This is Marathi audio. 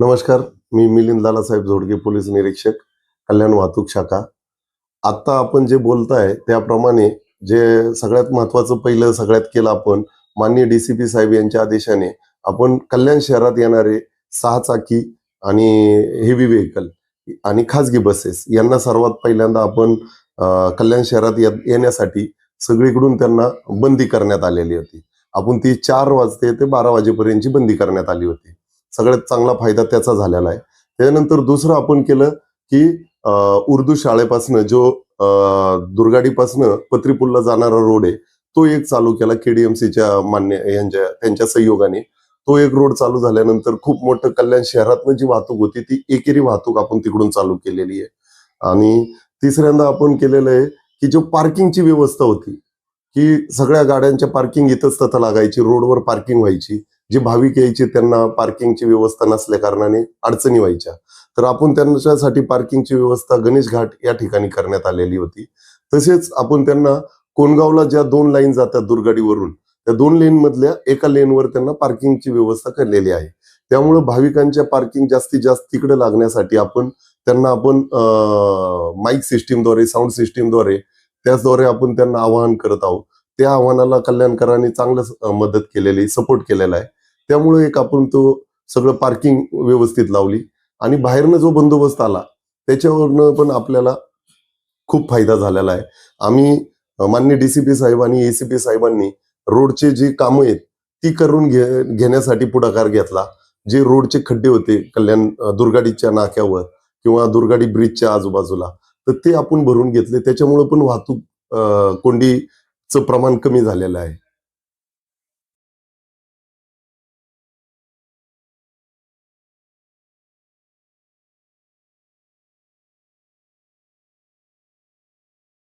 नमस्कार मी मिलिंद लालासाहेब जोडगे पोलीस निरीक्षक कल्याण वाहतूक शाखा. आत्ता आपण जे बोलताय त्याप्रमाणे जे सगळ्यात महत्वाचं पहिलं सगळ्यात केलं आपण माननीय डीसीपी साहेब यांच्या आदेशाने आपण कल्याण शहरात येणारे सहा चाकी आणि हेवी व्हेकल आणि खाजगी बसेस यांना सर्वात पहिल्यांदा आपण कल्याण शहरात येण्यासाठी सगळीकडून त्यांना बंदी करण्यात आलेली होती. आपण ती चार वाजते ते बारा वाजेपर्यंतची बंदी करण्यात आली होती. सगळ्यात चांगला फायदा त्याचा झालेला आहे. त्यानंतर दुसरं आपण केलं की उर्दू शाळेपासनं जो दुर्गाडीपासनं पत्रीपूलला जाणारा रोड आहे तो एक चालू केला केडीएमसीच्या मान्य यांच्या त्यांच्या सहयोगाने तो एक रोड चालू झाल्यानंतर खूप मोठं कल्याण शहरातनं जी वाहतूक होती ती एकेरी वाहतूक आपण तिकडून चालू केलेली आहे. आणि तिसऱ्यांदा आपण केलेलं आहे की जो पार्किंगची व्यवस्था होती की सगळ्या गाड्यांच्या पार्किंग इथंच तथं लागायची रोडवर पार्किंग व्हायची. जे भाविक यायचे त्यांना पार्किंगची व्यवस्था नसल्या कारणाने अडचणी व्हायच्या. तर आपण त्यांच्यासाठी पार्किंगची व्यवस्था गणेश घाट या ठिकाणी करण्यात आलेली होती. तसेच आपण त्यांना कोणगावला ज्या दोन लाईन जातात दुर्गाडीवरून त्या दोन लेन मधल्या एका लेनवर त्यांना पार्किंगची व्यवस्था केलेली आहे. त्यामुळे भाविकांच्या पार्किंग जास्तीत जास्त तिकडे लागण्यासाठी आपण त्यांना आपण माईक सिस्टीमद्वारे साऊंड सिस्टीमद्वारे त्याचद्वारे आपण त्यांना आवाहन करत आहोत. त्या आव्हानाला कल्याणकरांनी चांगलं मदत केलेली सपोर्ट केलेला आहे. त्यामुळे एक आपण तो सगळं पार्किंग व्यवस्थित लावली. आणि बाहेरनं जो बंदोबस्त आला त्याच्यावरनं पण आपल्याला खूप फायदा झालेला आहे. आम्ही मान्य डी सी डीसीपी साहेब आणि एसीपी साहेबांनी रोडचे जी कामं आहेत ती करून घे घेण्यासाठी पुढाकार घेतला. जे रोडचे खड्डे होते कल्याण दुर्गाडीच्या नाक्यावर किंवा दुर्गाडी ब्रिजच्या आजूबाजूला तर ते आपण भरून घेतले. त्याच्यामुळं पण वाहतूक कोंडीचं प्रमाण कमी झालेलं आहे.